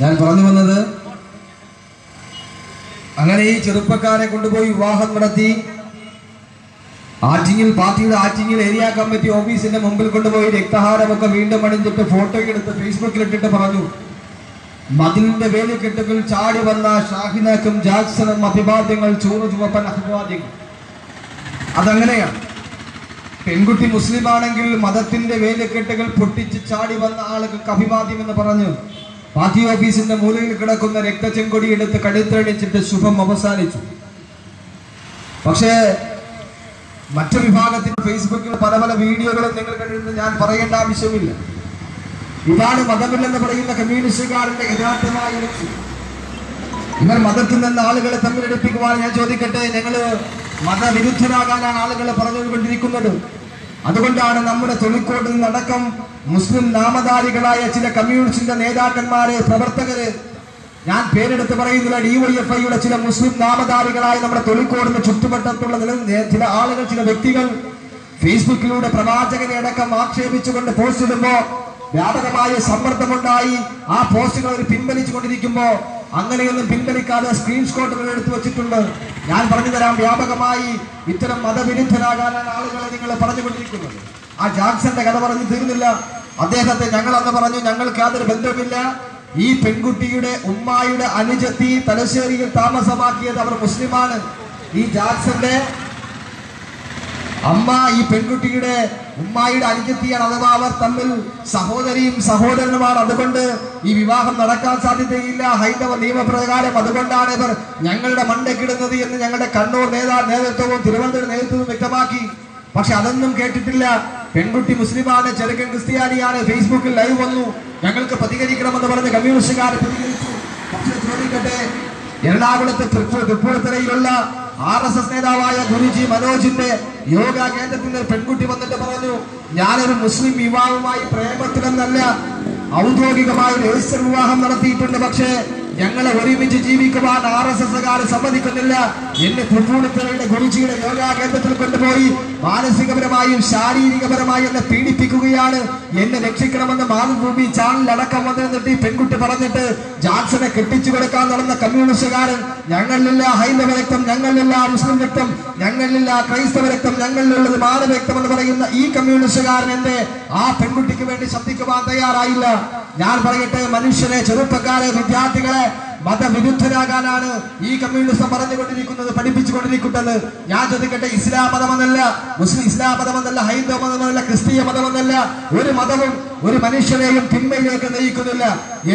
ഞാൻ പറഞ്ഞു വന്നത് അങ്ങനെ ഈ ചെറുപ്പക്കാരെ കൊണ്ടുപോയി വിവാഹം നടത്തി ആറ്റിങ്ങിൽ പാർട്ടിയുടെ ആറ്റിങ്ങിൽ ഏരിയ കമ്മിറ്റി ഓഫീസിന്റെ മുമ്പിൽ കൊണ്ടുപോയി രക്തഹാരമൊക്കെ വീണ്ടും അണിഞ്ഞിട്ട് ഫോട്ടോ എടുത്ത് ഫേസ്ബുക്കിൽ ഇട്ടിട്ട് പറഞ്ഞു. മതിലിന്റെ വേലിക്കെട്ടുകൾ ചാടി വന്ന ഷാഹിനക്കും ജാക്സണും അഭിവാദ്യങ്ങൾ ചൂറ് ചുവപ്പൻ അഭിവാദ്യങ്ങൾ അതങ്ങനെയാണ്. പെൺകുട്ടി മുസ്ലിം ആണെങ്കിൽ മതത്തിന്റെ വേലിക്കെട്ടുകൾ പൊട്ടിച്ച് ചാടി വന്ന ആളുകൾക്ക് അഭിവാദ്യം എന്ന് പറഞ്ഞു. പാർട്ടി ഓഫീസിന്റെ മൂലയിൽ കിടക്കുന്ന രക്തചെങ്കൊടി എടുത്ത് കടുത്തടിച്ചിട്ട് ശുഭം അവസാനിച്ചു. പക്ഷേ മറ്റു വിഭാഗത്തിൽ ഫേസ്ബുക്കിൽ പല പല വീഡിയോകളും നിങ്ങൾ കണ്ടിരുന്നു ഞാൻ പറയേണ്ട ആവശ്യമില്ല. ഇതാണ് മതമില്ലെന്ന് പറയുന്ന കമ്മ്യൂണിസ്റ്റുകാരുടെ യഥാർത്ഥമായ ലക്ഷ്യം. ഇവർ മതത്തിൽ നിന്ന് ആളുകളെ തമ്മിലെടുപ്പിക്കുവാൻ ഞാൻ ചോദിക്കട്ടെ ഞങ്ങൾ മതവിരുദ്ധരാകാനാണ് ആളുകളെ പറഞ്ഞുകൊണ്ടിരിക്കുന്നത്. അതുകൊണ്ടാണ് നമ്മുടെ തൊഴിൽക്കോട്ടിൽ നിന്നടക്കം മുസ്ലിം നാമധാരികളായ ചില കമ്മ്യൂണിസ്റ്റിന്റെ നേതാക്കന്മാര് പ്രവർത്തകര്. ഞാൻ പേരെടുത്ത് പറയുന്നില്ല ഡിവൈഎഫ്ഐയുടെ ചില മുസ്ലിം നാമധാരികളായ നമ്മുടെ തൊഴിൽക്കോടിന് ചുറ്റുവട്ടത്തുള്ള ചില ആളുകൾ ചില വ്യക്തികൾ ഫേസ്ബുക്കിലൂടെ പ്രവാചകനെ അടക്കം ആക്ഷേപിച്ചുകൊണ്ട് പോസ്റ്റ് ഇടുമ്പോ വ്യാപകമായ സമ്മർദ്ദമുണ്ടായി. ആ പോസ്റ്റുകൾ അവർ പിൻവലിച്ചു കൊണ്ടിരിക്കുമ്പോ അങ്ങനെയൊന്നും പിൻവലിക്കാതെ സ്ക്രീൻഷോട്ടുകൾ എടുത്തു വെച്ചിട്ടുണ്ട്. ഞാൻ പറഞ്ഞു തരാം വ്യാപകമായി ഇത്തരം മതവിരുദ്ധരാകാനാണ് ആളുകളെ നിങ്ങൾ പറഞ്ഞുകൊണ്ടിരിക്കുന്നത്. ആ ജാക്സന്റെ കഥ പറഞ്ഞു തീർന്നില്ല. അദ്ദേഹത്തെ ഞങ്ങൾ അന്ന് പറഞ്ഞു ഞങ്ങൾക്ക് യാതൊരു ബന്ധമില്ല ഈ പെൺകുട്ടിയുടെ ഉമ്മായുടെ അനുജത്തി തലശ്ശേരിയിൽ താമസമാക്കിയത് അവർ മുസ്ലിമാണ്. ഈ ജാക്സന്റെ അമ്മ ഈ പെൺകുട്ടിയുടെ ഉമ്മായിയുടെ അനുജത്തിയാണ് അഥവാ അവർ തമ്മിൽ സഹോദരിയും സഹോദരനുമാണ്. അതുകൊണ്ട് ഈ വിവാഹം നടക്കാൻ സാധ്യതയില്ല. ഹൈന്ദവ നിയമപ്രകാരം അതുകൊണ്ടാണ് ഇവർ ഞങ്ങളുടെ മണ്ടക്കിടുന്നത് എന്ന് ഞങ്ങളുടെ കണ്ണൂർ നേതാ നേതൃത്വവും തിരുവനന്തപുരം നേതൃത്വവും വ്യക്തമാക്കി. പക്ഷെ അതൊന്നും കേട്ടിട്ടില്ല. പെൺകുട്ടി മുസ്ലിമാണ് ചെറുക്കൻ ക്രിസ്ത്യാനിയാണ്. ഫേസ്ബുക്കിൽ ലൈവ് വന്നു. ഞങ്ങൾക്ക് പ്രതികരിക്കണമെന്ന് പറഞ്ഞ് കമ്മ്യൂണിസ്റ്റുകാരെ പ്രതികരിച്ചു. പക്ഷെ ചോദിക്കട്ടെ എറണാകുളത്ത് തൃപ്പൂണിത്തറയിലുള്ള ആർ എസ് എസ് നേതാവായ ഗുരുജി മനോജിന്റെ യോഗ കേന്ദ്രത്തിൽ നിന്ന് പെൺകുട്ടി വന്നിട്ട് പറഞ്ഞു ഞാനൊരു മുസ്ലിം യുവാവുമായി പ്രേമത്തിലെന്നല്ല ഔദ്യോഗികമായ രജിസ്റ്റർ വിവാഹം നടത്തിയിട്ടുണ്ട് പക്ഷേ ഞങ്ങളെ ഒരുമിച്ച് ജീവിക്കുവാൻ ആർ എസ് എസ്സുകാർ സമ്മതിക്കുന്നില്ല. എന്നെ തൃപ്പൂണിത്തറയുടെ ഗുരുജിയുടെ യോഗാ കേന്ദ്രത്തിൽ കൊണ്ടുപോയി മാനസികപരമായും ശാരീരികപരമായും എന്നെ പീഡിപ്പിക്കുകയാണ്. എന്നെ രക്ഷിക്കണമെന്ന് മാതൃഭൂമി ചാനൽ അടക്കം വന്നിരുന്നിട്ട് ഈ പെൺകുട്ടി പറഞ്ഞിട്ട് ജാക്സനെ കെട്ടിച്ചു കൊടുക്കാൻ നടന്ന കമ്മ്യൂണിസ്റ്റുകാരൻ ഞങ്ങളിലില്ല ഹൈന്ദവ രക്തം ഞങ്ങളിലില്ല മുസ്ലിം രക്തം ഞങ്ങളിലില്ല ക്രൈസ്തവ രക്തം ഞങ്ങളിലുള്ളത് മാനവ രക്തം എന്ന് പറയുന്ന ഈ കമ്മ്യൂണിസ്റ്റുകാരൻ എന്റെ ആ പെൺകുട്ടിക്ക് വേണ്ടി ശബ്ദിക്കുവാൻ തയ്യാറായില്ല. ഞാൻ പറയട്ടെ മനുഷ്യരെ ചെറുപ്പക്കാരെ വിദ്യാർത്ഥികളെ മതവിരുദ്ധരാകാനാണ് ഈ കമ്മ്യൂണിസം പറഞ്ഞുകൊണ്ടിരിക്കുന്നത് പഠിപ്പിച്ചുകൊണ്ടിരിക്കുന്നത്. ഞാൻ ചോദിക്കട്ടെ ഇസ്ലാം മതമെന്നല്ല മുസ്ലിം ഇസ്ലാം മതമെന്നല്ല ഹൈന്ദവ മതമെന്നല്ല ക്രിസ്തീയ മതമെന്നല്ല ഒരു മതവും ഒരു മനുഷ്യനെയും തിന്മയിലേക്ക് നയിക്കുന്നില്ല.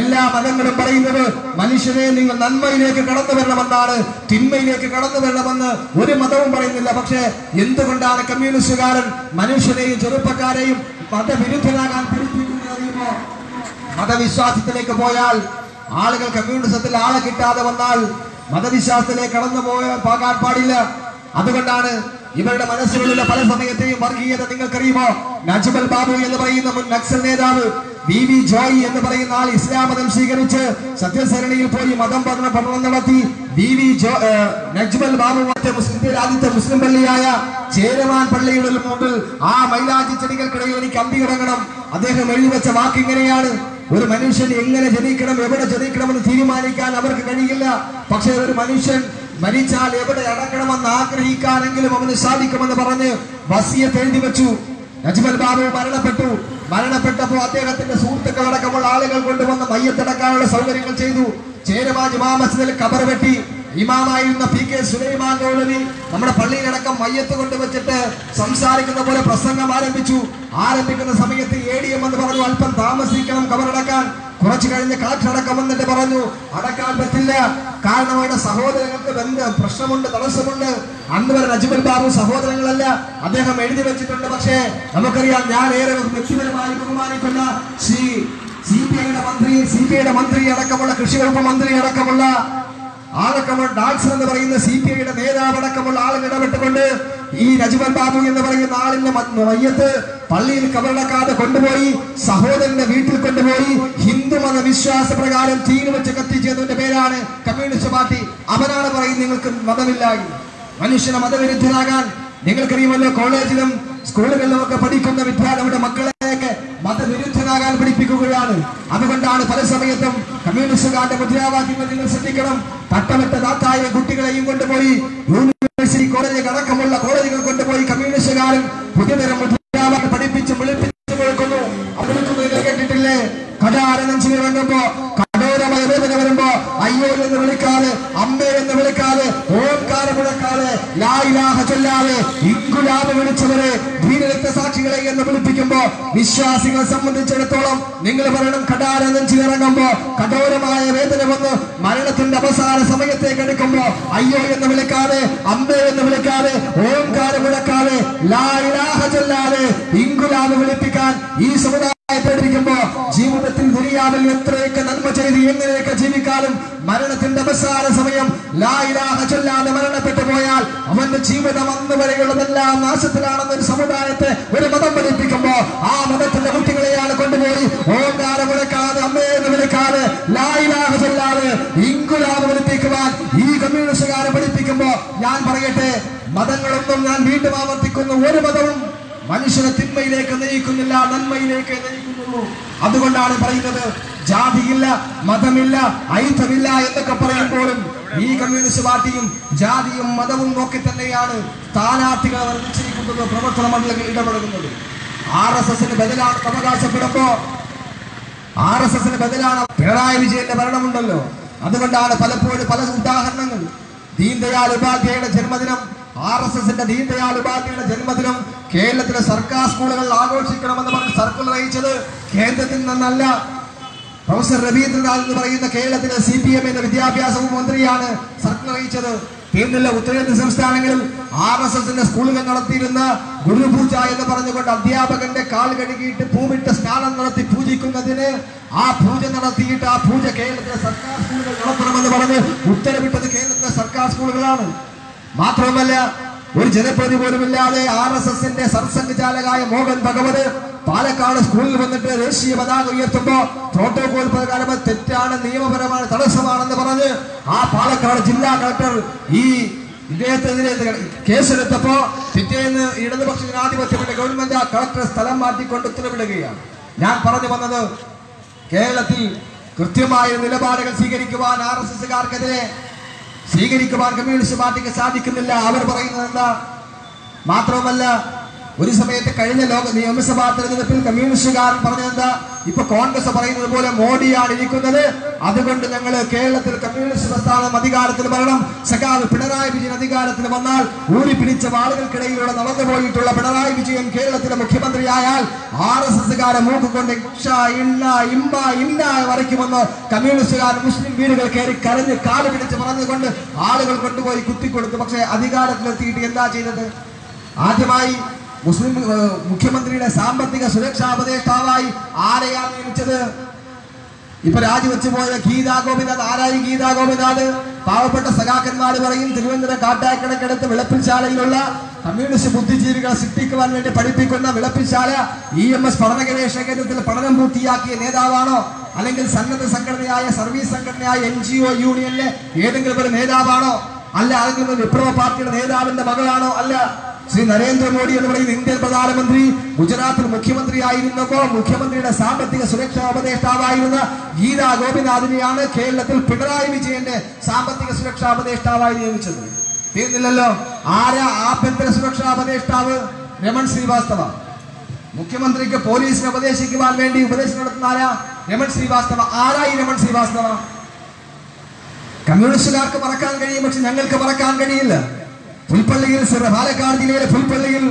എല്ലാ മതങ്ങളും പറയുന്നത് മനുഷ്യനെ നിങ്ങൾ നന്മയിലേക്ക് കടന്നു വരണമെന്നാണ് തിന്മയിലേക്ക് കടന്നു വരണമെന്ന് ഒരു മതവും പറയുന്നില്ല. പക്ഷേ എന്തുകൊണ്ടാണ് കമ്മ്യൂണിസ്റ്റുകാരൻ മനുഷ്യനെയും ചെറുപ്പക്കാരെയും മതവിരുദ്ധരാകാൻ പഠിപ്പിക്കുന്നത് മതവിശ്വാസത്തിലേക്ക് പോയാൽ ആളുകൾ കമ്മ്യൂണിസത്തിൽ ആളെ കിട്ടാതെ വന്നാൽ മതവിശ്വാസത്തിലേക്ക് കടന്നു പോയാൽ പോകാൻ പാടില്ല. അതുകൊണ്ടാണ് ഇവരുടെ മനസ്സുകളിലെ പല സമയത്തെയും വർഗീയത നിങ്ങൾക്കറിയുമോ? നജ്മൽ ബാബു എന്ന് പറയുന്ന മുൻ നക്സൽ നേതാവ് വി വി ജോയി എന്ന് പറയുന്ന ആൾ ഇസ്ലാം മതം സ്വീകരിച്ച് സത്യസരണിയിൽ പോയി മതം പഠന പഠനം നടത്തി വി വി ജോ നജ്മൽ ബാബു മുസ്ലിം രാജ്യത്തെ മുസ്ലിം പള്ളിയായ ചേരമാൻ പള്ളിയുടെ മുമ്പിൽ ആ മൈലാജി ചെടികൾക്കിടയിൽ എനിക്ക് അമ്പി കിടങ്ങണം അദ്ദേഹം എഴുതി വെച്ച വാക്ക് ഇങ്ങനെയാണ്. ഒരു മനുഷ്യൻ എങ്ങനെ ജനിക്കണം എവിടെ ജനിക്കണമെന്ന് തീരുമാനിക്കാൻ അവർക്ക് കഴിയില്ല. പക്ഷേ ഒരു മനുഷ്യൻ മരിച്ചാൽ എവിടെ അടക്കണമെന്ന് ആഗ്രഹിക്കാനെങ്കിലും അവന് സാധിക്കുമെന്ന് പറഞ്ഞ് വസിയത്ത് എഴുതി വെച്ചു. നജ്മൽ ബാബു മരണപ്പെട്ടു. മരണപ്പെട്ടപ്പോൾ അദ്ദേഹത്തിന്റെ സുഹൃത്തുക്കൾ അടക്കമുള്ള ആളുകൾ കൊണ്ടുവന്ന് മയ്യത്തടക്കാനുള്ള സൗകര്യങ്ങൾ ചെയ്തു. ചേരമാജ് മാമസിൽ കബർ വെട്ടി. ഇമാമായിരുന്ന പി കെ സുലൈമാൻ ഗൗലവി നമ്മുടെ പള്ളിയിലടക്കം മയ്യത്ത് കൊണ്ടുവച്ചിട്ട് സംസാരിക്കുന്ന പോലെ പ്രസംഗം ആരംഭിച്ചു. ആരംഭിക്കുന്ന സമയത്ത് എ ഡി എം എന്ന് പറഞ്ഞു അല്പം താമസിക്കണം കബറടക്കാൻ. കുറച്ചു കഴിഞ്ഞ് കാറ്റടക്കം വന്നിട്ട് പറഞ്ഞു അടക്കാൻ പറ്റില്ല. കാരണം അവരുടെ സഹോദരങ്ങൾക്ക് ബന്ധ പ്രശ്നമുണ്ട് തടസ്സമുണ്ട്. അന്ന് വരെ നജ്മൽ ബാബു സഹോദരങ്ങളല്ല. അദ്ദേഹം എഴുതി വെച്ചിട്ടുണ്ട്. പക്ഷേ നമുക്കറിയാം ഞാൻ ഏറെ വ്യക്തിപരമായി ബഹുമാനിക്കുന്ന ശ്രീ സി പി ഐയുടെ മന്ത്രി സി പി ഐയുടെ മന്ത്രി അടക്കമുള്ള കൃഷി വകുപ്പ് മന്ത്രി അടക്കമുള്ള ആളക്കമുള്ള ഡാക്സ് എന്ന് പറയുന്ന സി പി ഐയുടെ നേതാവ് അടക്കമുള്ള ആളുകൾ ഇടപെട്ടുകൊണ്ട് ഈ രജുവൻ ബാബു എന്ന് പറയുന്ന ആളിന്റെ മയ്യത്ത് പള്ളിയിൽ കബറടക്കാതെ കൊണ്ടുപോയി സഹോദരന്റെ വീട്ടിൽ കൊണ്ടുപോയി ഹിന്ദു മത വിശ്വാസ പ്രകാരം തീരുവച്ച് കത്തിച്ചതിന്റെ പേരാണ് കമ്മ്യൂണിസ്റ്റ് പാർട്ടി അവനാണ് പറയുന്നത് നിങ്ങൾക്ക് മതമില്ലായി. മനുഷ്യനെ മതവിരുദ്ധനാകാൻ നിങ്ങൾക്കറിയുമല്ലോ കോളേജിലും സ്കൂളുകളിലും ഒക്കെ പഠിക്കുന്ന വിദ്യാർത്ഥിയുടെ മക്കളെയൊക്കെ മതവിരുദ്ധനാകാൻ പഠിപ്പിക്കുകയാണ്. അതുകൊണ്ടാണ് പല സമയത്തും കമ്മ്യൂണിസ്റ്റുകാരുടെ മുദ്രാവാക്യങ്ങൾ നിങ്ങൾ ശ്രദ്ധിക്കണം. തട്ടമിട്ട താത്തായ കുട്ടികളെയും കൊണ്ടുപോയി യൂണിവേഴ്സിറ്റി കോളേജ് അടക്കമുള്ള കോളേജുകൾ കൊണ്ടുപോയി കമ്മ്യൂണിസ്റ്റുകാരും പുതിയതരം മുദ്രാവാക്യം പഠിപ്പിച്ചും വിളിപ്പിച്ചു കൊടുക്കുന്നു. അവർ കേട്ടിട്ടില്ലേ? കടാരണം ചെയ്തിറങ്ങുമ്പോ കഠോരമായ വേദന വരുമ്പോ അയ്യോ എന്ന് വിളിക്കാതെ അമ്മ എന്ന് വിളിക്കാതെ ഓംകാരം മുഴക്കാതെ ലായിലാഹ ചൊല്ലാതെ വിളിച്ചവരെ ധീരരക്തസാക്ഷികളെ എന്ന് വിളിപ്പിക്കുമ്പോ വിശ്വാസികളെ സംബന്ധിച്ചിടത്തോളം നിങ്ങൾ പറയണം കടാര ചെയ്തിറങ്ങുമ്പോ കഠോരമായ വേദന വന്ന് മരണത്തിന്റെ അവസാന സമയത്തേക്ക് എടുക്കുമ്പോ അയ്യോ എന്ന് വിളിക്കാതെ അമ്മേ എന്ന് വിളിക്കാതെ ഓംകാരം മുഴക്കാതെ ലായിലാഹ ചൊല്ലാതെ വിളിപ്പിക്കാൻ ഈ സമുദായം ജീവിതത്തിൽ ദുരിയാവിൽ എത്രയൊക്കെ നന്മ ചെയ്ത് എങ്ങനെയൊക്കെ ജീവിക്കാനും മരണത്തിന്റെ അവസാന സമയം ലായിലാഹ ചൊല്ലാതെ മരണപ്പെട്ടു പോയാൽ അവന്റെ ജീവിതം അന്ന് വരെയുള്ളതെല്ലാം നാശത്തിലാണെന്ന് ഒരു സമുദായത്തെ ഒരു മതം പഠിപ്പിക്കുമ്പോ ആ മതത്തിന്റെ കുട്ടികളെയാണ് കൊണ്ടുപോയി. ഓങ്കാരം വിളിക്കാതെ അമ്മയെന്ന് വിളിക്കാതെ ലായിലാഹ ചൊല്ലാതെ ഇങ്കുലാവ് വിളിപ്പിക്കുവാൻ ഈ കമ്മ്യൂണിസ്റ്റുകാരെ പഠിപ്പിക്കുമ്പോ ഞാൻ പറയട്ടെ മതങ്ങളൊന്നും ഞാൻ വീണ്ടും ആവർത്തിക്കുന്നു. ഒരു മതവും മനുഷ്യനെ തിന്മയിലേക്ക് നയിക്കുന്നില്ല നന്മയിലേക്ക് നയിക്കുന്നുള്ളൂ അതുകൊണ്ടാണ് പറയുന്നത് ജാതിയില്ല മതമില്ല ഐത്തമില്ല എന്നൊക്കെ പറയുമ്പോഴും ഈ കമ്മ്യൂണിസ്റ്റ് പാർട്ടിയും ജാതിയും മതവും നോക്കി തന്നെയാണ് സ്ഥാനാർത്ഥികളെ അവർ നിശ്ചയിക്കുന്നത് പ്രവർത്തന മണ്ഡലങ്ങൾ ഇടപെടുന്നത് ആർ എസ് എസിന് ബദലാണ് അവകാശപ്പെടുമ്പോ ആർ എസ് എസിന് ബദലാണ് പിണറായി വിജയന്റെ ഭരണമുണ്ടല്ലോ. അതുകൊണ്ടാണ് പലപ്പോഴും പല ഉദാഹരണങ്ങൾ ദീൻദയാൽ ഉപാധ്യായയുടെ ജന്മദിനം ആർ എസ് എസിന്റെ ദീൻദയാൽ ജന്മദിനം കേരളത്തിലെ സർക്കാർ സ്കൂളുകളിൽ ആഘോഷിക്കണമെന്ന് പറഞ്ഞ് സർക്കുലർ അയച്ചത് കേന്ദ്രത്തിൽ നിന്നല്ല. പ്രൊഫസർ രവീന്ദ്രനാഥ് എന്ന് പറയുന്ന കേരളത്തിലെ സി പി എമ്മിന്റെ വിദ്യാഭ്യാസ മന്ത്രിയാണ് സർക്കുലർ അയച്ചത് കേന്ദ്ര ഉത്തരേന്ത്യൻ സംസ്ഥാനങ്ങളിൽ ആർ എസ് എസിന്റെ സ്കൂളുകൾ നടത്തിയിരുന്ന ഗുരുപൂജ എന്ന് പറഞ്ഞുകൊണ്ട് അധ്യാപകന്റെ കാൽ കഴുകിയിട്ട് പൂവിട്ട് സ്നാനം നടത്തി പൂജിക്കുന്നതിന് ആ പൂജ നടത്തിയിട്ട് ആ പൂജ കേരളത്തിലെ സർക്കാർ സ്കൂളുകൾ നടത്തണമെന്ന് പറഞ്ഞ് ഉത്തരവിട്ടത് കേരളത്തിലെ സർക്കാർ സ്കൂളുകളാണ്. മാത്രമല്ല ഒരു ജനപ്രതി പോലുമില്ലാതെ ആർ എസ് എസിന്റെ സർസംഘചാലകായ മോഹൻ ഭഗവത് പാലക്കാട് സ്കൂളിൽ വന്നിട്ട് ദേശീയ പതാക ഉയർത്തുമ്പോ പ്രോട്ടോകോൾ പ്രകാരം തെറ്റാണ് നിയമപരമാണ് തടസ്സമാണെന്ന് പറഞ്ഞ് ആ പാലക്കാട് ജില്ലാ കളക്ടർ ഈ ഇദ്ദേഹത്തിനെതിരെ കേസെടുത്തപ്പോ പിറ്റേന്ന് ഇടതുപക്ഷ ജനാധിപത്യത്തിന്റെ ഗവൺമെന്റ് ആ കളക്ടറെ സ്ഥലം മാറ്റിക്കൊണ്ട് ഉത്തരവിടുകയാണ്. ഞാൻ പറഞ്ഞു വന്നത് കേരളത്തിൽ കൃത്യമായ നിലപാടുകൾ സ്വീകരിക്കുവാൻ ആർ എസ് എസുകാർക്കെതിരെ സ്വീകരിക്കുവാൻ കമ്മ്യൂണിസ്റ്റ് പാർട്ടിക്ക് സാധിക്കുന്നില്ല. അവർ പറയുന്നത് എന്താ? മാത്രവുമല്ല ഒരു സമയത്ത് കഴിഞ്ഞ ലോക നിയമസഭാ തെരഞ്ഞെടുപ്പിൽ കമ്മ്യൂണിസ്റ്റുകാരൻ പറഞ്ഞെന്താ ഇപ്പൊ കോൺഗ്രസ് പറയുന്നത് പോലെ മോഡിയാണ് ഇരിക്കുന്നത്. അതുകൊണ്ട് ഞങ്ങൾ കേരളത്തിൽ കമ്മ്യൂണിസ്റ്റ് പ്രസ്ഥാനം അധികാരത്തിൽ വരണം. സഖാവ് പിണറായി വിജയൻ അധികാരത്തിൽ വന്നാൽ ഊരി പിടിച്ച ആളുകൾക്കിടയിലൂടെ നടന്നു പോയിട്ടുള്ള പിണറായി വിജയൻ കേരളത്തിലെ മുഖ്യമന്ത്രിയായാൽ ആർ എസ് എസ്സുകാരെ മൂക്കുകൊണ്ട് ഇന്ന വരയ്ക്കുമെന്ന് കമ്മ്യൂണിസ്റ്റുകാർ മുസ്ലിം വീടുകൾ കയറി കരഞ്ഞ് കാൽ പിടിച്ച് പറഞ്ഞുകൊണ്ട് ആളുകൾ കൊണ്ടുപോയി കുത്തിക്കൊടുത്തു. പക്ഷേ അധികാരത്തിലെത്തിയിട്ട് എന്താ ചെയ്തത്? ആദ്യമായി മുസ്ലിം മുഖ്യമന്ത്രിയുടെ സാമ്പത്തിക സുരക്ഷാ ഉപദേഷ്ടാവായി ആരെയാണ് നിയമിച്ചത്? ഇപ്പൊ രാജിവെച്ചു പോയ ഗീതാ ഗോപിനാഥ്. ആരായി ഗീതാ ഗോപിനാഥ്? പാവപ്പെട്ട സഖാക്കന്മാർ പറയും തിരുവനന്തപുരം കാട്ടാക്കടക്കടുത്ത് വിളപ്പിൽശാലയിലുള്ള കമ്മ്യൂണിസ്റ്റ് ബുദ്ധിജീവികളെ സൃഷ്ടിക്കുവാൻ വേണ്ടി പഠിപ്പിക്കുന്ന വിളപ്പിൽശാല ഇ എം എസ് പഠന ഗവേഷണ കേന്ദ്രത്തിൽ പഠനം പൂർത്തിയാക്കിയ നേതാവാണോ? അല്ലെങ്കിൽ സന്നദ്ധ സംഘടനയായ സർവീസ് സംഘടനയായ എൻ ജി ഒ യൂണിയനിലെ ഏതെങ്കിലും ഒരു നേതാവാണോ? അല്ല അതെങ്കിലും വിപ്ലവ പാർട്ടിയുടെ നേതാവിന്റെ മകളാണോ? അല്ല ശ്രീ നരേന്ദ്രമോദി എന്ന് പറയുന്ന ഇന്ത്യൻ പ്രധാനമന്ത്രി ഗുജറാത്തിൽ മുഖ്യമന്ത്രിയായിരുന്നപ്പോൾ മുഖ്യമന്ത്രിയുടെ സാമ്പത്തിക സുരക്ഷാ ഉപദേഷ്ടാവായിരുന്ന ഗീതാ ഗോപിനാഥിനെയാണ് കേരളത്തിൽ പിണറായി വിജയന്റെ സാമ്പത്തിക സുരക്ഷാ ഉപദേഷ്ടാവായി നിയമിച്ചത്. തീർന്നില്ലല്ലോ. ആരാ ആഭ്യന്തര സുരക്ഷാ ഉപദേഷ്ടാവ്? രമൺ ശ്രീവാസ്തവ. മുഖ്യമന്ത്രിക്ക് പോലീസിനെ ഉപദേശിക്കുവാൻ വേണ്ടി ഉപദേശം നടത്തുന്ന ആരാ? രമൺ ശ്രീവാസ്തവ. ആരായി രമൺ ശ്രീവാസ്തവ? കമ്മ്യൂണിസ്റ്റുകാർക്ക് മറക്കാൻ കഴിയും പക്ഷെ ഞങ്ങൾക്ക് മറക്കാൻ കഴിയില്ല. പുൽപ്പള്ളിയിൽ പാലക്കാട് ജില്ലയിലെ പുൽപ്പള്ളിയിൽ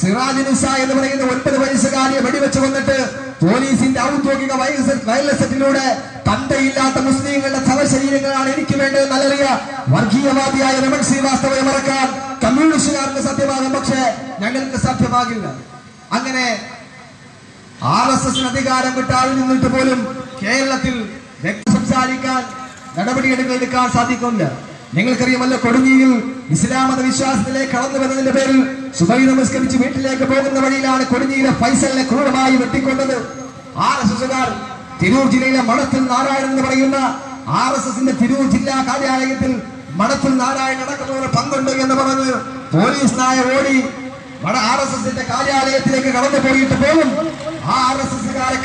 സിറാജ് നിസ എന്ന് പറയുന്ന ഒൻപത് വയസ്സുകാരിയെ വെടിവെച്ച് കൊന്നിട്ട് പോലീസിന്റെ ഔദ്യോഗിക വയലൻസ് സെറ്റിലൂടെ തന്തയില്ലാത്ത മുസ്ലിങ്ങളുടെ ശവശരീരങ്ങളാണ് എനിക്ക് വേണ്ടത് നല്ലറിയ വർഗീയവാദിയായ രമൺ ശ്രീവാസ്തവയെ മറക്കാൻ കമ്മ്യൂണിസ്റ്റുകാർക്ക് സത്യമാകും പക്ഷേ ഞങ്ങൾക്ക് സാധ്യമാകില്ല. അങ്ങനെ ആർ എസ് എസിന് അധികാരം കിട്ടാതെ നിന്നിട്ട് പോലും കേരളത്തിൽ വ്യക്തി സംസാരിക്കാൻ നടപടിയെടുക്കാൻ സാധിക്കുന്നില്ല. നിങ്ങൾക്കറിയാമല്ലോ കൊടുങ്ങിയിൽ ഇസ്ലാം മത വിശ്വാസത്തിലേക്ക് കടന്നു വരുന്നതിന്റെ പേരിൽ സുബൈ നമസ്കരിച്ച് വീട്ടിലേക്ക് പോകുന്ന വഴിയിലാണ് കൊടുങ്ങിയിലെ ഫൈസലിനെ ക്രൂരമായി വെട്ടിക്കൊണ്ടത് ആർ എസ് എസുകാർ തിരൂർ ജില്ലയിലെ മണത്തിൽ നാരായണൻ എന്ന് പറയുന്ന ആർ എസ് എസിന്റെ തിരൂർ ജില്ലാ കാര്യാലയത്തിൽ മണത്തിൽ നാരായണൻ അടക്കമുള്ള പങ്കുണ്ട് എന്ന് പറഞ്ഞ് പോലീസ് നായ ഓടി ആർ എസ് എസിന്റെ കാര്യാലയത്തിലേക്ക് കടന്നു പോയിട്ട് പോകും ആ ആർ എസ് എസുകാരെ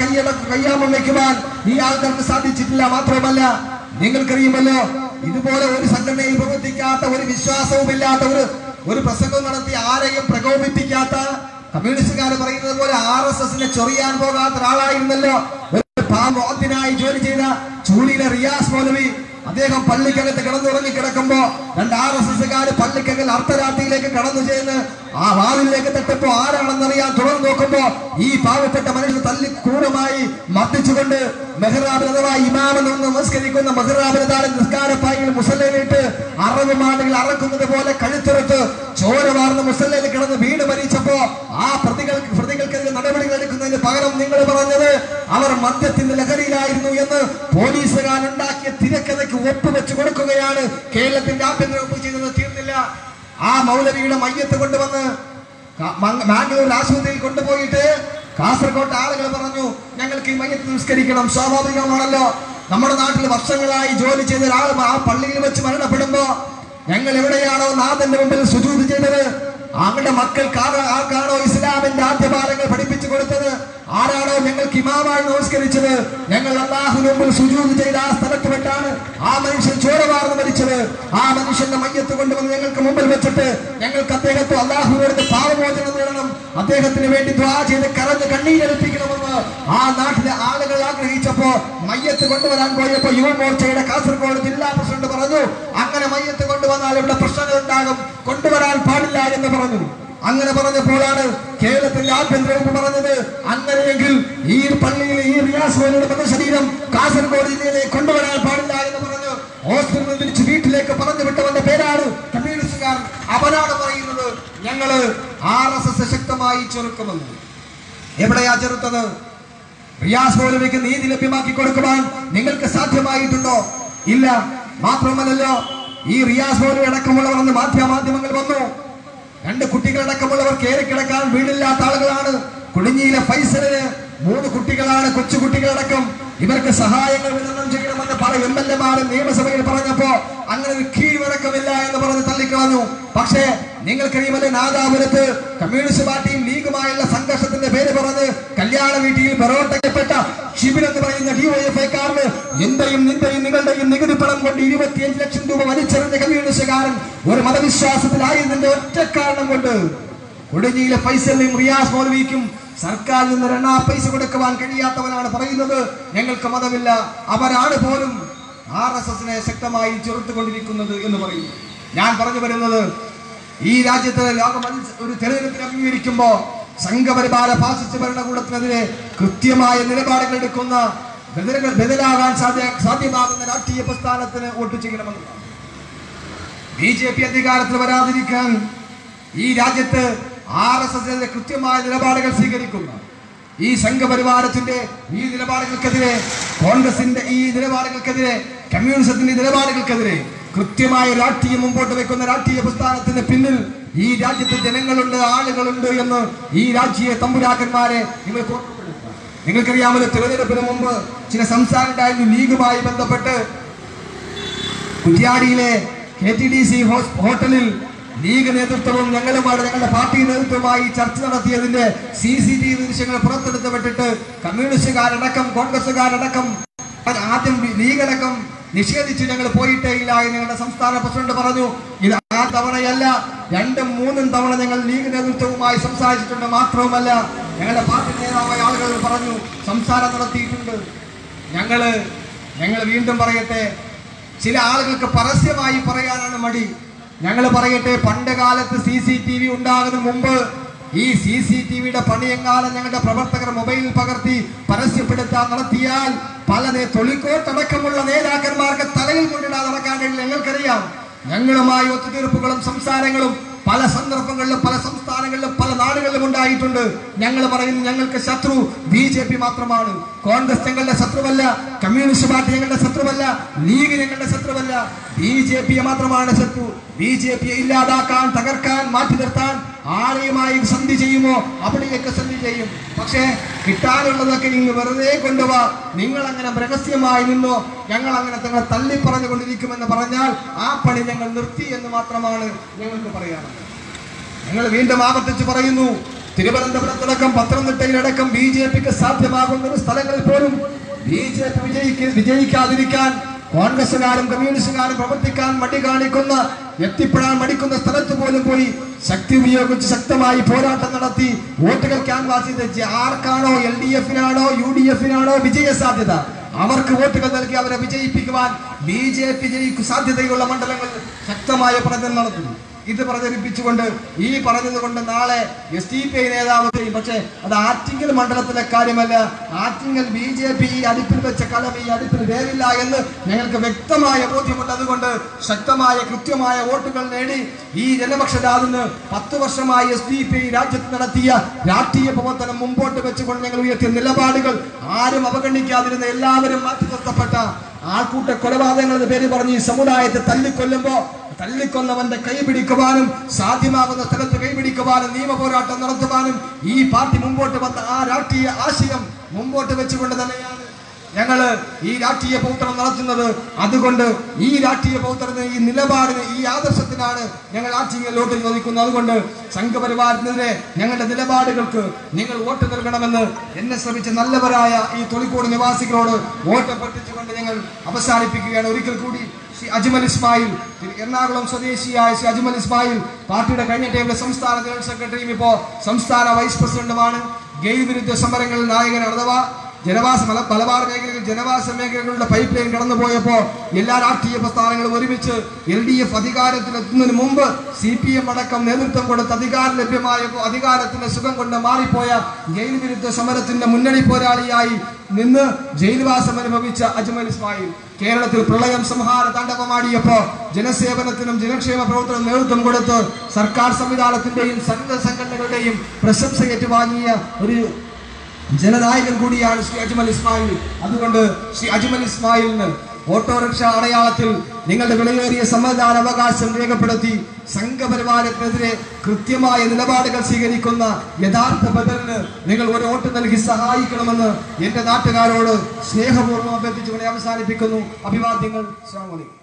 കയ്യാമം വെക്കുവാൻ ഈ ആൾക്കാർക്ക് സാധിച്ചിട്ടില്ല. മാത്രമല്ല നിങ്ങൾക്കറിയുമല്ലോ ഇതുപോലെ ഒരു സംഘടനയിൽ പ്രവർത്തിക്കാത്ത ഒരു വിശ്വാസവുമില്ലാത്ത ഒരു ഒരു പ്രസംഗം നടത്തി ആരെയും പ്രകോപിപ്പിക്കാത്ത കമ്മ്യൂണിസ്റ്റുകാർ പറയുന്നത് പോലെ ആർ എസ് എസിനെ ചൊറിയാൻ പോകാത്ത ഒരാളായിരുന്നല്ലോ. ഒരു പാമ്പോത്തിനായി ജോലി ചെയ്ത ചൂളിയിലെ റിയാസ് മൗലവി. അദ്ദേഹം പള്ളിക്കകത്ത് കിടന്നുറങ്ങി കിടക്കുമ്പോ രണ്ട് ആർ എസ് എസ്സുകാര് പള്ളിക്കകൽ അർദ്ധരാത്രിയിലേക്ക് കടന്നു ചെന്ന് ആ വാതിലേക്ക് തട്ടപ്പോ ആരാണെന്നറിയാൻ തുറന്നു നോക്കുമ്പോ ഈ പാവപ്പെട്ട മനുഷ്യർ തല്ലി ക്രൂരമായി മർദ്ദിച്ചുകൊണ്ട് മെഹ്റാബിൽ അഥവാ നമസ്കരിക്കുന്ന മെഹ്റാബിന് താഴെ മുസല്ലയിലിട്ട് അറബ് മാടുകൾ അറക്കുന്നത് പോലെ കഴുത്തുറത്ത് ചോര വാർന്ന് മുസല്ലയിൽ കിടന്ന് വീട് മരിച്ചപ്പോ ആ പ്രതികൾ പ്രതികൾക്കെതിരെ നടപടികൾ എടുക്കുന്നതിന് പകരം നിങ്ങൾ പറഞ്ഞത് അവർ മദ്യത്തിന്റെ ലഹരിയിലായിരുന്നു എന്ന് പോലീസുകാർ ഉണ്ടാക്കിയ തിരക്കഥയ്ക്ക് ഒപ്പുവെച്ച് കൊടുക്കുകയാണ് കേരളത്തിന്റെ ആഭ്യന്തര ആ മൗലവിയുടെ മയ്യത്ത് കൊണ്ടുവന്ന് മാംഗ്ലൂർ മംഗ- ആശുപത്രിയിൽ കൊണ്ടുപോയിട്ട് കാസർഗോട്ട് ആളുകൾ പറഞ്ഞു ഞങ്ങൾക്ക് ഈ മയ്യത്ത് നിസ്കരിക്കണം. സ്വാഭാവികമാണല്ലോ. നമ്മുടെ നാട്ടിൽ വർഷങ്ങളായി ജോലി ചെയ്ത ഒരാൾ ആ പള്ളിയിൽ വെച്ച് മരണപ്പെടുമ്പോ ഞങ്ങൾ എവിടെയാണോ നാഥന്റെ മുമ്പിൽ സുജൂത് ചെയ്തത്. അവരുടെ മക്കൾക്കാണോ ഇസ്ലാമിന്റെ ആദ്യപാഠങ്ങൾ പഠിപ്പിച്ചു കൊടുത്തത്? ആരാണോ ഞങ്ങൾക്ക് ഇമാമായി നമസ്കരിച്ചത്? ഞങ്ങൾ അള്ളാഹു മുമ്പിൽ സുജൂത് ചെയ്ത ആ സ്ഥലത്ത് വെട്ടാണ്. ആ മനുഷ്യൻ ചോരവാർന്ന് മരിച്ചത്. ആ മനുഷ്യന്റെ മയ്യത്ത് കൊണ്ടുവന്ന് ഞങ്ങൾക്ക് മുമ്പിൽ വെച്ചിട്ട് ഞങ്ങൾക്ക് അദ്ദേഹത്തെ അള്ളാഹുവിനോട് പാവമോചനം നേടണം. അദ്ദേഹത്തിന് വേണ്ടി ദ്വാ ചെയ്ത് കരഞ്ഞ് കണ്ണീരടിപ്പിക്കണമെന്ന് ആ നാട്ടിലെ ആളുകൾ ആഗ്രഹിച്ചപ്പോ മയ്യത്ത് കൊണ്ടുവരാൻ പോയപ്പോ യുവമോർച്ചയുടെ കാസർഗോഡ് ജില്ലാ പ്രസിഡന്റ് പറഞ്ഞു അങ്ങനെ മയ്യത്ത് കൊണ്ടുവന്നാൽ ഇവിടെ പ്രശ്നങ്ങൾ ഉണ്ടാകും കൊണ്ടുവരാൻ പാടില്ല എന്ന് പറഞ്ഞു. അങ്ങനെ പറഞ്ഞപ്പോഴാണ് കേരളത്തിന്റെ ആഭ്യന്തര വകുപ്പ് പറഞ്ഞത്. അങ്ങനെയെങ്കിൽ ഈ പള്ളിയിൽ ഈ റിയാസ് മോനിയുടെ മൃതശരീരം കാസർഗോഡ് ജില്ലയിലേക്ക് കൊണ്ടുവരാൻ പാടില്ല എന്ന് പറഞ്ഞു ഹോസ്പിറ്റലിൽ തിരിച്ച് വീട്ടിലേക്ക് പറഞ്ഞു വിട്ടവന്റെ പേരാണ് കമ്മ്യൂണിസ്റ്റുകാർ. അവനാണ് പറയുന്നത് ഞങ്ങൾ ആർ എസ് എസ് ശക്തമായി ചെറുക്കുമെന്ന്. എവിടെയാ ചെറുത്തത്? റിയാസ് മൗലവിക്ക് നീതി ലഭ്യമാക്കി കൊടുക്കുവാൻ നിങ്ങൾക്ക് സാധ്യമായിട്ടുണ്ടോ? ഇല്ല. മാത്രമല്ലല്ലോ ഈ റിയാസ് മൗലവി അടക്കമുള്ളവർ അന്ന് മാധ്യമങ്ങൾ വന്നു. രണ്ട് കുട്ടികളടക്കമുള്ളവർ കയറി കിടക്കാൻ വീടില്ലാത്ത ആളുകളാണ്. കുടുങ്ങിയിലെ ഫൈസലിന് മൂന്ന് കുട്ടികളാണ് കൊച്ചു കുട്ടികളടക്കം. ഇവർക്ക് സഹായങ്ങൾ വിതരണം ചെയ്യണമെന്ന് പല എം എൽ എമാരും നിയമസഭയിൽ പറഞ്ഞപ്പോ അങ്ങനെ ഒരു കീഴ്വഴക്കമില്ല എന്ന് പറഞ്ഞ് തള്ളിക്കളഞ്ഞു. പക്ഷേ നിങ്ങൾക്കറിയുമല്ലേ നാദാപുരത്ത് കമ്മ്യൂണിസ്റ്റ് പാർട്ടിയും ലീഗുമായുള്ള സംഘർഷത്തിന്റെ പേര് പറഞ്ഞ് കല്യാണ വീട്ടിൽ പെറോട്ടയ്ക്കപ്പെട്ട ഷിബിൻ എന്ന് പറയുന്ന ഡിവൈഎഫ്ഐക്കാരന് എന്റെയും നിന്റെയും നിങ്ങളുടെയും നികുതി കൊണ്ട് ഇരുപത്തിയഞ്ച് ലക്ഷം രൂപ വലിച്ചെറിഞ്ഞ കമ്മ്യൂണിസ്റ്റുകാരൻ ഒരു മതവിശ്വാസത്തിലായിരുന്നതിന്റെ ഒറ്റ കാരണം കൊണ്ട് ഒടുങ്ങിയിലെ ഫൈസലിനും റിയാസ് മൗലവിക്കും സർക്കാരിൽ നിന്ന് രണ്ടാ പൈസ കൊടുക്കുവാൻ കഴിയാത്തവനാണ് പറയുന്നത്. ഞങ്ങൾക്ക് മതമില്ല. അവരാണ് പോലും ആർ എസ് എസിനെ ശക്തമായി ചെറുത്തുകൊണ്ടിരിക്കുന്നത് എന്ന് പറയും. ഞാൻ പറഞ്ഞു വരുന്നത് ഈ രാജ്യത്ത് ലോകം ഒരു തെരഞ്ഞെടുപ്പിന് അംഗീകരിക്കുമ്പോ സംഘപരിപാല ഫാസിസ്റ്റ് ഭരണകൂടത്തിനെതിരെ കൃത്യമായ നിലപാടുകൾ എടുക്കുന്ന ബദലുകൾ ബദലാകാൻ സാധ്യ സാധ്യമാകുന്ന രാഷ്ട്രീയ പ്രസ്ഥാനത്തിന് വോട്ട് ചെയ്യണമെന്ന് ബി ജെ പി അധികാരത്തിൽ വരാതിരിക്കാൻ ഈ രാജ്യത്ത് ആർ എസ് എസിന്റെ കൃത്യമായ നിലപാടുകൾ സ്വീകരിക്കുന്ന ഈ സംഘപരിവാരത്തിന്റെ ഈ നിലപാടുകൾക്കെതിരെ കോൺഗ്രസിന്റെ ഈ നിലപാടുകൾക്കെതിരെ കമ്മ്യൂണിസത്തിന്റെ നിലപാടുകൾക്കെതിരെ കൃത്യമായ രാഷ്ട്രീയം മുമ്പോട്ട് വെക്കുന്ന രാഷ്ട്രീയ പ്രസ്ഥാനത്തിന് പിന്നിൽ ഈ രാജ്യത്തെ ജനങ്ങളുണ്ട് ആളുകളുണ്ട് എന്ന് ഈ രാജ്യ തമ്പുരാക്കന്മാരെ നിങ്ങൾ നിങ്ങൾക്കറിയാമല്ലോ തിരഞ്ഞെടുപ്പിന് മുമ്പ് ചില സംസ്ഥാനത്തായിരുന്നു ലീഗുമായി ബന്ധപ്പെട്ട് കുറ്റ്യാടിയിലെ കെ ടി ഡി സി ഹോട്ടലിൽ ലീഗ് നേതൃത്വവും ഞങ്ങളുമാണ് ഞങ്ങളുടെ പാർട്ടി നേതൃത്വമായി ചർച്ച നടത്തിയതിന്റെ സി സി ടി വി ദൃശ്യങ്ങൾ പുറത്തെടുത്ത് വിട്ടിട്ട് കമ്മ്യൂണിസ്റ്റുകാരടക്കം കോൺഗ്രസുകാരടക്കം ആദ്യം ലീഗടക്കം നിഷേധിച്ച് ഞങ്ങൾ പോയിട്ടേ ഇല്ല എന്ന് ഞങ്ങളുടെ സംസ്ഥാന പ്രസിഡന്റ് പറഞ്ഞു. ഇത് ആ തവണയല്ല രണ്ടും മൂന്നും തവണ ഞങ്ങൾ ലീഗ് നേതൃത്വവുമായി സംസാരിച്ചിട്ടുണ്ട്. മാത്രവുമല്ല ഞങ്ങളുടെ പാർട്ടി നേതാവായ ആളുകൾ പറഞ്ഞു സംസാരം നടത്തിയിട്ടുണ്ട്. ഞങ്ങൾ ഞങ്ങൾ വീണ്ടും പറയട്ടെ ചില ആളുകൾക്ക് പരസ്യമായി പറയാനാണ് മടി. ഞങ്ങൾ പറയട്ടെ പണ്ട് കാലത്ത് സി സി ടി വി ഉണ്ടാകുന്ന മുമ്പ് ഈ സി സി ടി വിയുടെ പണിയെങ്കാലം ഞങ്ങളുടെ പ്രവർത്തകർ മൊബൈലിൽ പകർത്തി പരസ്യപ്പെടുത്താൻ നടത്തിയാൽ പല തൊളിക്കോട്ടടക്കമുള്ള നേതാക്കന്മാർക്ക് തലയിൽ കൊണ്ടിടാതെ നടക്കാൻ ഞങ്ങൾക്കറിയാം ഞങ്ങളുമായി ഒത്തുതീർപ്പുകളും സംസാരങ്ങളും പല സന്ദർഭങ്ങളിലും പല സംസ്ഥാനങ്ങളിലും പല നാടുകളിലും ഉണ്ടായിട്ടുണ്ട്. ഞങ്ങൾ പറയുന്നു ഞങ്ങൾക്ക് ശത്രു ബി ജെ പി മാത്രമാണ്. കോൺഗ്രസ് ഞങ്ങളുടെ ശത്രുവല്ല കമ്മ്യൂണിസ്റ്റ് പാർട്ടി ഞങ്ങളുടെ ശത്രുവല്ല ലീഗ് ഞങ്ങളുടെ ശത്രുവല്ല. ബി ജെ പിയെ മാത്രമാണ് ശത്രു. ബി ജെ പിയെ ഇല്ലാതാക്കാൻ തകർക്കാൻ മാറ്റി നിർത്താൻ ആരെയുമായി സന്ധി ചെയ്യുമോ അവിടെയൊക്കെ സന്ധി ചെയ്യും. പക്ഷേ കിട്ടാനുള്ളതൊക്കെ നിങ്ങൾ വെറുതെ കൊണ്ടുപോവാ നിങ്ങൾ അങ്ങനെ രഹസ്യമായി നിന്നോ ഞങ്ങൾ അങ്ങനെ തങ്ങളെ തള്ളി പറഞ്ഞുകൊണ്ടിരിക്കുമെന്ന് പറഞ്ഞാൽ ആ പണി ഞങ്ങൾ നിർത്തി എന്ന് മാത്രമാണ് ഞങ്ങൾക്ക് പറയാറുള്ളത് ഞങ്ങൾ വീണ്ടും ആവർത്തിച്ച് പറയുന്നു തിരുവനന്തപുരത്തടക്കം പത്തനംതിട്ടയിലടക്കം ബി ജെ പിക്ക് സാധ്യമാകുന്ന സ്ഥലങ്ങളിൽ പോലും ബി ജെ പി വിജയിക്ക് വിജയിക്കാതിരിക്കാൻ കോൺഗ്രസുകാരും കമ്മ്യൂണിസ്റ്റുകാരും പ്രവർത്തിക്കാൻ മടി കാണിക്കുന്ന എത്തിപ്പെടാൻ മടിക്കുന്ന സ്ഥലത്ത് പോലും പോയി ശക്തി ഉപയോഗിച്ച് ശക്തമായി പോരാട്ടം നടത്തി വോട്ടുകൾ ക്യാൻവാസിൽ തെച്ച് ആർക്കാണോ എൽ ഡി എഫിനാണോ യു ഡി എഫിനാണോ വിജയ സാധ്യത? അവർക്ക് വോട്ടുകൾ നൽകി അവരെ വിജയിപ്പിക്കുവാൻ ബി ജെ പി ജയിക്കു സാധ്യതയുള്ള മണ്ഡലങ്ങളിൽ ശക്തമായ പ്രചരണം നടത്തുന്നു. ഇത് പ്രചരിപ്പിച്ചുകൊണ്ട് ഈ പറഞ്ഞത് കൊണ്ട് നാളെ എസ് ഡി പി ഐ നേതാവ് ചെയ്യും. പക്ഷേ അത് ആറ്റിങ്ങൽ മണ്ഡലത്തിലെ കാര്യമല്ല. ആറ്റിങ്ങൽ ബി ജെ പി ഈ അടുപ്പിൽ വെച്ച കലം ഈ അടുപ്പിൽ വേറില്ല എന്ന് ഞങ്ങൾക്ക് വ്യക്തമായ ബോധ്യമുണ്ട് അതുകൊണ്ട് ശക്തമായ കൃത്യമായ വോട്ടുകൾ നേടി ഈ ജനപക്ഷരാതിന് പത്ത് വർഷമായി എസ് ഡി പി ഐ രാജ്യത്ത് നടത്തിയ രാഷ്ട്രീയ പ്രവർത്തനം മുമ്പോട്ട് വെച്ചുകൊണ്ട് ഞങ്ങൾ ഉയർത്തിയ നിലപാടുകൾ ആരും അവഗണിക്കാതിരുന്ന എല്ലാവരും മാറ്റി നിർത്തപ്പെട്ട ആൾക്കൂട്ട കൊലപാതകങ്ങളുടെ പേര് പറഞ്ഞ് ഈ സമുദായത്തെ തല്ലിക്കൊല്ലുമ്പോ തല്ലിക്കൊന്നവന്റെ കൈ പിടിക്കുവാനും സാധ്യമാകുന്ന സ്ഥലത്ത് കൈ പിടിക്കുവാനും നിയമ പോരാട്ടം നടത്തുവാനും ഈ പാർട്ടി മുമ്പോട്ട് വന്ന ആ രാഷ്ട്രീയ ആശയം മുമ്പോട്ട് വെച്ചുകൊണ്ട് തന്നെയാണ് ഞങ്ങൾ ഈ രാഷ്ട്രീയ പ്രവർത്തനം നടത്തുന്നത് അതുകൊണ്ട് ഈ രാഷ്ട്രീയ പ്രവർത്തനത്തിന് ഈ നിലപാടിന് ഈ ആദർശത്തിനാണ് ഞങ്ങൾ രാഷ്ട്രീയ ലോട്ടിൽ ചോദിക്കുന്നത്. അതുകൊണ്ട് സംഘപരിവാരത്തിനെതിരെ ഞങ്ങളുടെ നിലപാടുകൾക്ക് നിങ്ങൾ വോട്ട് നൽകണമെന്ന് എന്നെ ശ്രമിച്ച നല്ലവരായ ഈ തൊളിക്കോട് നിവാസികളോട് വോട്ട് അഭ്യർത്ഥിച്ചുകൊണ്ട് ഞങ്ങൾ അവസാനിപ്പിക്കുകയാണ്. ഒരിക്കൽ കൂടി ശ്രീ അജ്മൽ ഇസ്മായിൽ എറണാകുളം സ്വദേശിയായ ശ്രീ അജ്മൽ ഇസ്മായിൽ പാർട്ടിയുടെ കഴിഞ്ഞ ടൈമിലെ സംസ്ഥാന ജനറൽ സെക്രട്ടറിയും ഇപ്പോ സംസ്ഥാന വൈസ് പ്രസിഡന്റുമാണ്. ഗെയ് വിരുദ്ധ സമരങ്ങളിൽ നായകൻ അഥവാ ജനവാസ മല മലബാർ മേഖലയിൽ ജനവാസ മേഖലകളുടെ പൈപ്പ് ലൈൻ കടന്നു പോയപ്പോ എല്ലാ രാഷ്ട്രീയ പ്രസ്ഥാനങ്ങളും ഒരുമിച്ച് എൽ ഡി എഫ് അധികാരത്തിലെത്തുന്നതിന് മുമ്പ് സി പി എം അടക്കം നേതൃത്വം കൊടുത്ത് അധികാരം ലഭ്യമായപ്പോൾ അധികാരത്തിന്റെ സുഖം കൊണ്ട് മാറിപ്പോയ ജയിൽ വിരുദ്ധ സമരത്തിന്റെ മുന്നണി പോരാളിയായി നിന്ന് ജയിൽവാസം അനുഭവിച്ച അജ്മൽ ഇസ്മായിൽ. കേരളത്തിൽ പ്രളയം സംഹാര താണ്ഡവമാടിയപ്പോ ജനസേവനത്തിനും ജനക്ഷേമ പ്രവർത്തനം നേതൃത്വം കൊടുത്ത് സർക്കാർ സംവിധാനത്തിന്റെയും സംഘ സംഘടനകളുടെയും പ്രശംസ ഏറ്റുവാങ്ങിയ ഒരു ജനനായകൻ കൂടിയാണ് ശ്രീ അജ്മൽ ഇസ്മായിൽ. അതുകൊണ്ട് ശ്രീ അജ്മൽ ഇസ്മായിലിന് ഓട്ടോറിക്ഷ അടയാളത്തിൽ നിങ്ങളുടെ വിലയേറിയ സമ്മതിദാന അവകാശം രേഖപ്പെടുത്തി സംഘപരിവാരത്തിനെതിരെ കൃത്യമായ നിലപാടുകൾ സ്വീകരിക്കുന്ന യഥാർത്ഥ ബദലിന് നിങ്ങൾ ഒരു വോട്ട് നൽകി സഹായിക്കണമെന്ന് എന്റെ നാട്ടുകാരോട് സ്നേഹപൂർവം അഭ്യർത്ഥിച്ചുകൊണ്ട് അവസാനിപ്പിക്കുന്നു. അഭിവാദ്യങ്ങൾ. അലൈക്കും.